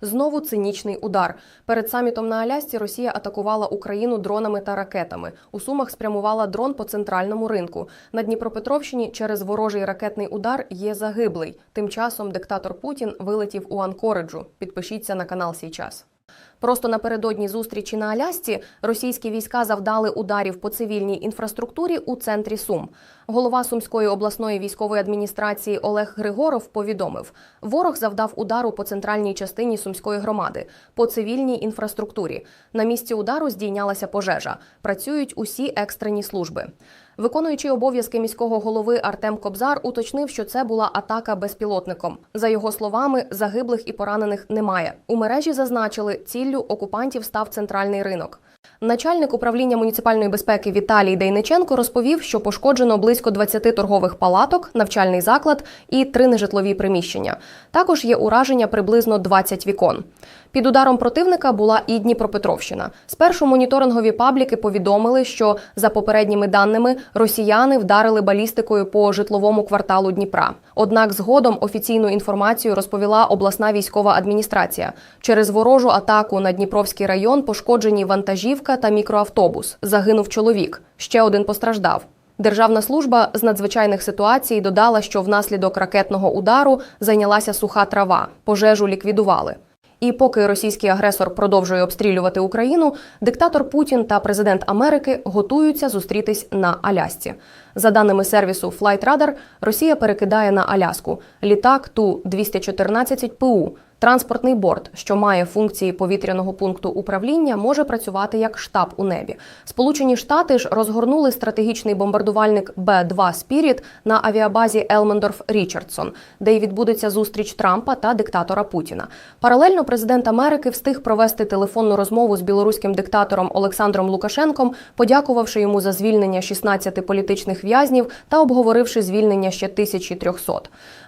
Знову цинічний удар. Перед самітом на Алясці Росія атакувала Україну дронами та ракетами. У Сумах спрямувала дрон по центральному ринку. На Дніпропетровщині через ворожий ракетний удар є загиблий. Тим часом диктатор Путін вилетів у Анкориджу. Підпишіться на канал Сійчас. Просто напередодні зустрічі на Алясці російські війська завдали ударів по цивільній інфраструктурі у центрі Сум. Голова Сумської обласної військової адміністрації Олег Григоров повідомив: ворог завдав удару по центральній частині сумської громади, по цивільній інфраструктурі. На місці удару здійнялася пожежа. Працюють усі екстрені служби. Виконуючий обов'язки міського голови Артем Кобзар уточнив, що це була атака безпілотником. За його словами, загиблих і поранених немає. У мережі зазначили, ціллю окупантів став центральний ринок. Начальник управління муніципальної безпеки Віталій Дейниченко розповів, що пошкоджено близько 20 торгових палаток, навчальний заклад і три нежитлові приміщення. Також є ураження приблизно 20 вікон. Під ударом противника була і Дніпропетровщина. Спершу моніторингові пабліки повідомили, що за попередніми даними росіяни вдарили балістикою по житловому кварталу Дніпра. Однак згодом офіційну інформацію розповіла обласна військова адміністрація. Через ворожу атаку на Дніпровський район пошкоджені вантажівка та мікроавтобус. Загинув чоловік. Ще один постраждав. Державна служба з надзвичайних ситуацій додала, що внаслідок ракетного удару зайнялася суха трава. Пожежу ліквідували. І поки російський агресор продовжує обстрілювати Україну, диктатор Путін та президент Америки готуються зустрітись на Алясці. За даними сервісу FlightRadar, Росія перекидає на Аляску літак Ту-214 ПУ. Транспортний борт, що має функції повітряного пункту управління, може працювати як штаб у небі. Сполучені Штати ж розгорнули стратегічний бомбардувальник Б-2 Спіріт на авіабазі Елмендорф Річардсон, де й відбудеться зустріч Трампа та диктатора Путіна. Паралельно президент Америки встиг провести телефонну розмову з білоруським диктатором Олександром Лукашенком, подякувавши йому за звільнення 16 політичних в'язнів та обговоривши звільнення ще 1300.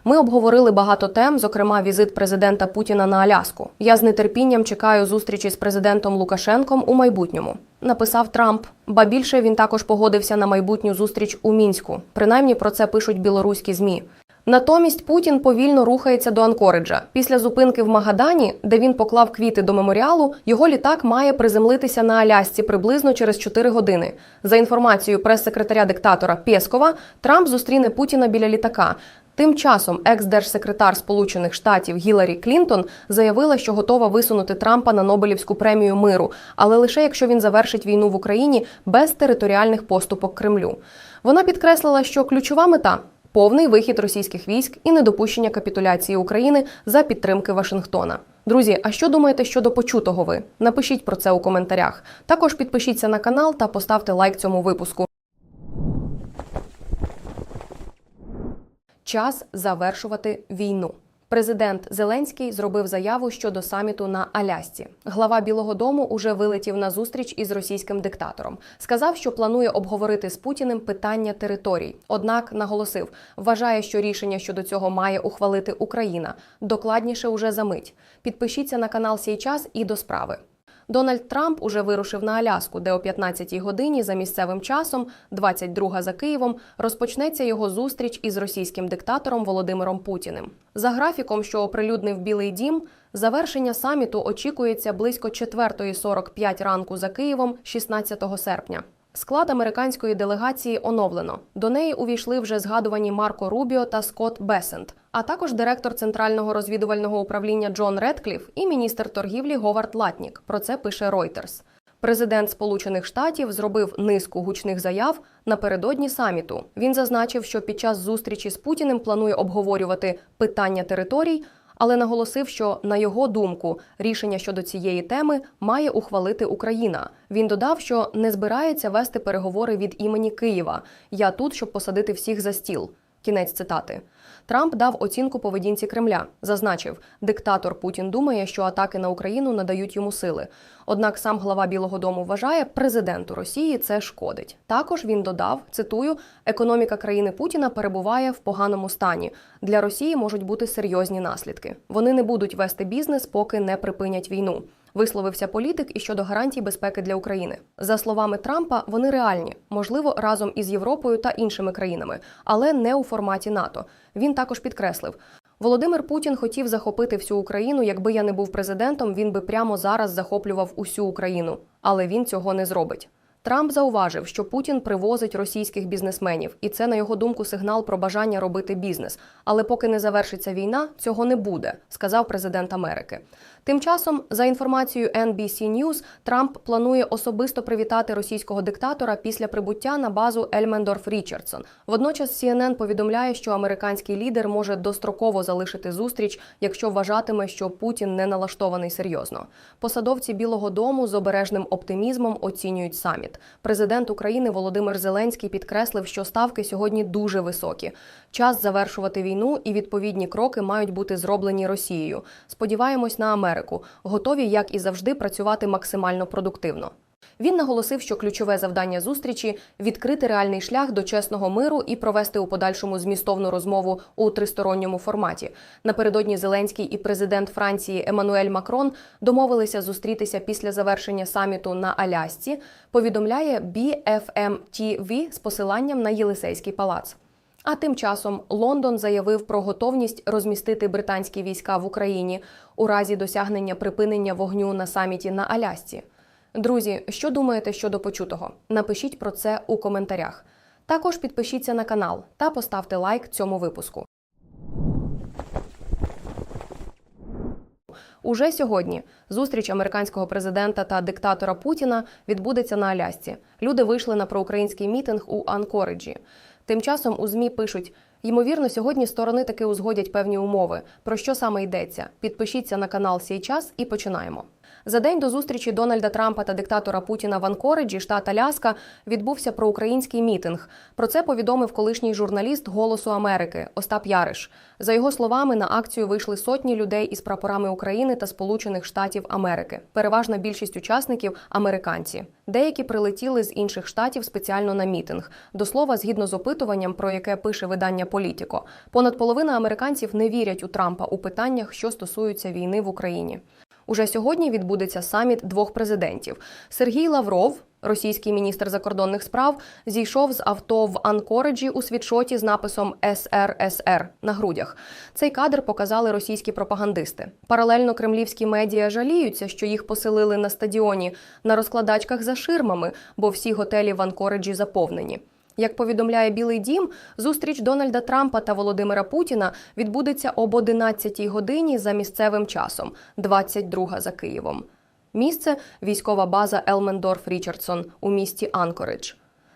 Ми обговорили багато тем, зокрема візит президента Путіна на Аляску. Я з нетерпінням чекаю зустрічі з президентом Лукашенком у майбутньому. Написав Трамп. Ба більше він також погодився на майбутню зустріч у мінську. Принаймні про це пишуть білоруські змі. Натомість Путін повільно рухається до Анкориджа. Після зупинки в Магадані, де він поклав квіти до меморіалу, його літак має приземлитися на Алясці приблизно через 4 години. За інформацією прес-секретаря диктатора Пєскова, Трамп зустріне Путіна біля літака. Тим часом екс-держсекретар Сполучених Штатів Гіларі Клінтон заявила, що готова висунути Трампа на Нобелівську премію миру, але лише якщо він завершить війну в Україні без територіальних поступок Кремлю. Вона підкреслила, що ключова мета повний вихід російських військ і недопущення капітуляції України за підтримки Вашингтона. Друзі, а що думаєте щодо почутого ви? Напишіть про це у коментарях. Також підпишіться на канал та поставте лайк цьому випуску. Час завершувати війну. Президент Зеленський зробив заяву щодо саміту на Алясці. Глава Білого Дому уже вилетів на зустріч із російським диктатором. Сказав, що планує обговорити з Путіним питання територій. Однак наголосив, вважає, що рішення щодо цього має ухвалити Україна. Докладніше уже за мить. Підпишіться на канал «Сій час» і до справи. Дональд Трамп уже вирушив на Аляску, де о 15-й годині за місцевим часом, 22 за Києвом, розпочнеться його зустріч із російським диктатором Володимиром Путіним. За графіком, що оприлюднив Білий Дім, завершення саміту очікується близько 4.45 ранку за Києвом, 16 серпня. Склад американської делегації оновлено. До неї увійшли вже згадувані Марко Рубіо та Скотт Бесент, а також директор центрального розвідувального управління Джон Редкліф і міністр торгівлі Говард Латнік. Про це пише Reuters. Президент Сполучених Штатів зробив низку гучних заяв напередодні саміту. Він зазначив, що під час зустрічі з Путіним планує обговорювати питання територій, але наголосив, що на його думку рішення щодо цієї теми має ухвалити Україна. Він додав, що не збирається вести переговори від імені Києва. Я тут, щоб посадити всіх за стіл. Кінець цитати. Трамп дав оцінку поведінці Кремля. Зазначив, диктатор Путін думає, що атаки на Україну надають йому сили. Однак сам глава Білого Дому вважає, президенту Росії це шкодить. Також він додав: цитую: економіка країни Путіна перебуває в поганому стані. Для Росії можуть бути серйозні наслідки. Вони не будуть вести бізнес, поки не припинять війну. Висловився політик і щодо гарантій безпеки для України. За словами Трампа, вони реальні, можливо, разом із Європою та іншими країнами, але не у форматі НАТО. Він також підкреслив. Володимир Путін хотів захопити всю Україну. Якби я не був президентом, він би прямо зараз захоплював усю Україну, але він цього не зробить. Трамп зауважив, що Путін привозить російських бізнесменів, і це, на його думку, сигнал про бажання робити бізнес. Але поки не завершиться війна, цього не буде, сказав президент Америки. Тим часом, за інформацією NBC News, Трамп планує особисто привітати російського диктатора після прибуття на базу Ельмендорф Річардсон. Водночас CNN повідомляє, що американський лідер може достроково залишити зустріч, якщо вважатиме, що Путін не налаштований серйозно. Посадовці Білого Дому з обережним оптимізмом оцінюють саміт. Президент України Володимир Зеленський підкреслив, що ставки сьогодні дуже високі. Час завершувати війну і відповідні кроки мають бути зроблені Росією. Сподіваємось на Америку, готові, як і завжди, працювати максимально продуктивно. Він наголосив, що ключове завдання зустрічі відкрити реальний шлях до чесного миру і провести у подальшому змістовну розмову у тристоронньому форматі. Напередодні Зеленський і президент Франції Еммануель Макрон домовилися зустрітися після завершення саміту на Алясці. Повідомляє BFM TV з посиланням на Єлисейський палац. А тим часом Лондон заявив про готовність розмістити британські війська в Україні у разі досягнення припинення вогню на саміті на Алясці. Друзі, що думаєте щодо почутого? Напишіть про це у коментарях. Також підпишіться на канал та поставте лайк цьому випуску. Уже сьогодні зустріч американського президента та диктатора Путіна відбудеться на Алясці. Люди вийшли на проукраїнський мітинг у Анкориджі. Тим часом у ЗМІ пишуть: ймовірно, сьогодні сторони таки узгодять певні умови. Про що саме йдеться? Підпишіться на канал «Сій час» і починаємо. За день до зустрічі Дональда Трампа та диктатора Путіна в Анкориджі, штат Аляска, відбувся проукраїнський мітинг. Про це повідомив колишній журналіст Голосу Америки Остап Яриш. За його словами, на акцію вийшли сотні людей із прапорами України та Сполучених Штатів Америки. Переважна більшість учасників американці. Деякі прилетіли з інших штатів спеціально на мітинг. До слова, згідно з опитуванням, про яке пише видання Політіко, понад половина американців не вірять у Трампа у питаннях, що стосуються війни в Україні. Уже сьогодні відбудеться саміт двох президентів. Сергій Лавров, російський міністр закордонних справ, зійшов з авто в Анкориджі у світшоті з написом СРСР на грудях. Цей кадр показали російські пропагандисти. Паралельно кремлівські медіа жаліються, що їх поселили на стадіоні на розкладачках за ширмами, бо всі готелі в Анкориджі заповнені. Як повідомляє Білий Дім, зустріч Дональда Трампа та Володимира Путіна відбудеться об 11 годині за місцевим часом, 22 за Києвом. Місце військова база Елмендорф Річардсон у місті Анкоридж.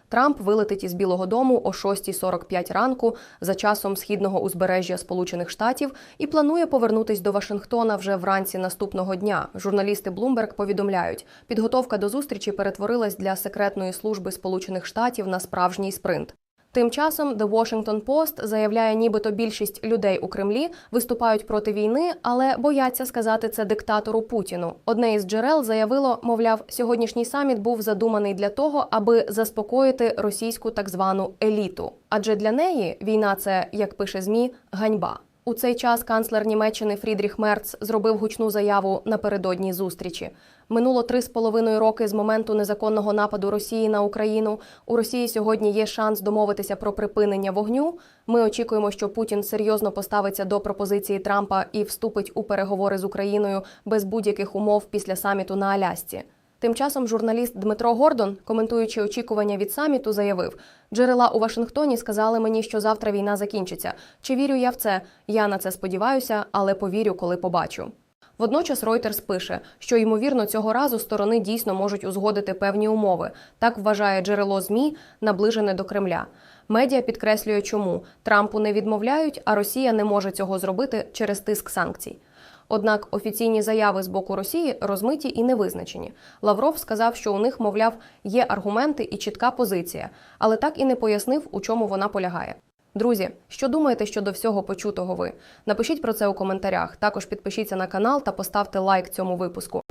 Трамп вилетить із Білого Дому о 6.45 ранку за часом східного узбережжя Сполучених Штатів і планує повернутись до Вашингтона вже вранці наступного дня. Журналісти Bloomberg повідомляють, підготовка до зустрічі перетворилась для секретної служби Сполучених Штатів на справжній спринт. Тим часом The Washington Post заявляє, нібито більшість людей у Кремлі виступають проти війни, але бояться сказати це диктатору Путіну. Одне із джерел заявило, мовляв, сьогоднішній саміт був задуманий для того, аби заспокоїти російську так звану еліту. Адже для неї війна це, як пише змі, ганьба. У цей час канцлер Німеччини Фрідріх Мерц зробив гучну заяву напередодні зустрічі. Минуло три з половиною роки з моменту незаконного нападу Росії на Україну. У Росії сьогодні є шанс домовитися про припинення вогню. Ми очікуємо, що Путін серйозно поставиться до пропозиції Трампа і вступить у переговори з Україною без будь-яких умов після саміту на Алясці. Тим часом журналіст Дмитро Гордон, коментуючи очікування від саміту, заявив: джерела у Вашингтоні сказали мені, що завтра війна закінчиться. Чи вірю я в це? Я на це сподіваюся, але повірю, коли побачу. Водночас Reuters пише, що ймовірно цього разу сторони дійсно можуть узгодити певні умови. Так вважає джерело змі, наближене до Кремля. Медіа підкреслює, чому Трампу не відмовляють, а Росія не може цього зробити через тиск санкцій. Однак офіційні заяви з боку Росії розмиті і не визначені. Лавров сказав, що у них, мовляв, є аргументи і чітка позиція, але так і не пояснив, у чому вона полягає. Друзі, що думаєте щодо всього почутого ви? Напишіть про це у коментарях. Також підпишіться на канал та поставте лайк цьому випуску.